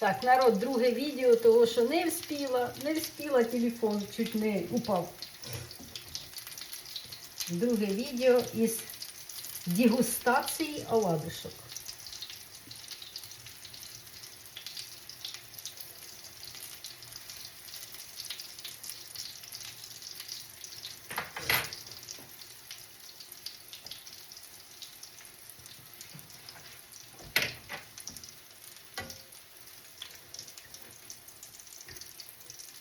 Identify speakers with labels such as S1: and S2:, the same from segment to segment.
S1: Так, народ, друге відео, того, що не вспіла, не вспіла телефон, чуть не упав. Друге відео із дегустації оладушок.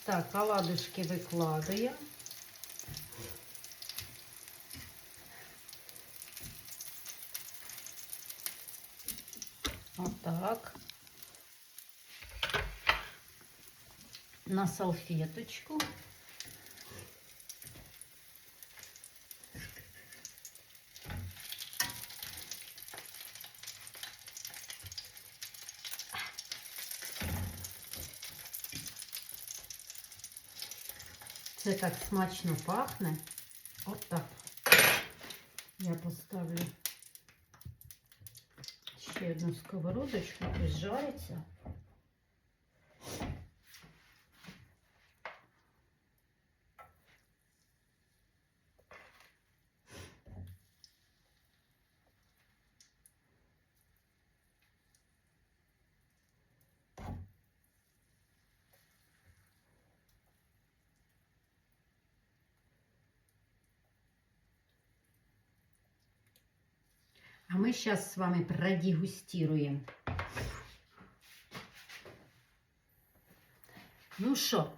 S1: Так, оладушки викладаємо. Отак. На салфеточку. Це так смачно пахне. От так. Я поставлю ще одну сковородочку, пусть жариться. мы сейчас с вами продегустируем. Ну что,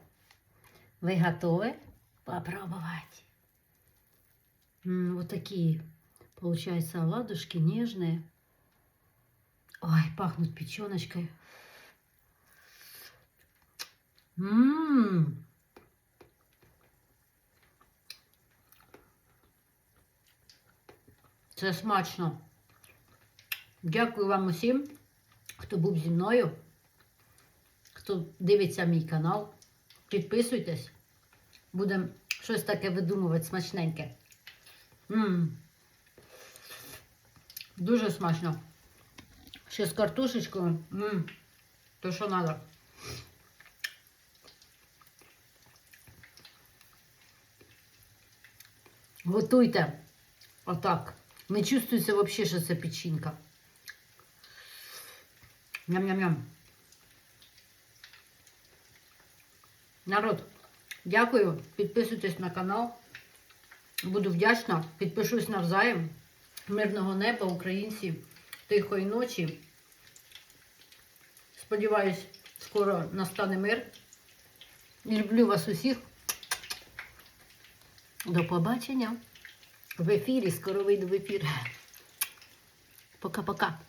S1: вы готовы попробовать? М, вот такие, получаются, оладушки нежные. Ой, пахнут печеночкой. Ммм. Це смачно. Дякую вам усім, хто був зі мною, хто дивиться мій канал. Підписуйтесь. Будемо щось таке видумувати смачненьке. М. Дуже смачно. Ще з картошечкою. М. То що треба. Готуйте. Отак. Не чувствується взагалі, що це печінка. Ням-ням-ням. Народ, дякую. Підписуйтесь на канал. Буду вдячна. Підпишусь навзаєм. Мирного неба, українці, тихої ночі. Сподіваюсь, скоро настане мир. Люблю вас усіх. До побачення. В ефірі, скоро вийду в ефір. Пока-пока.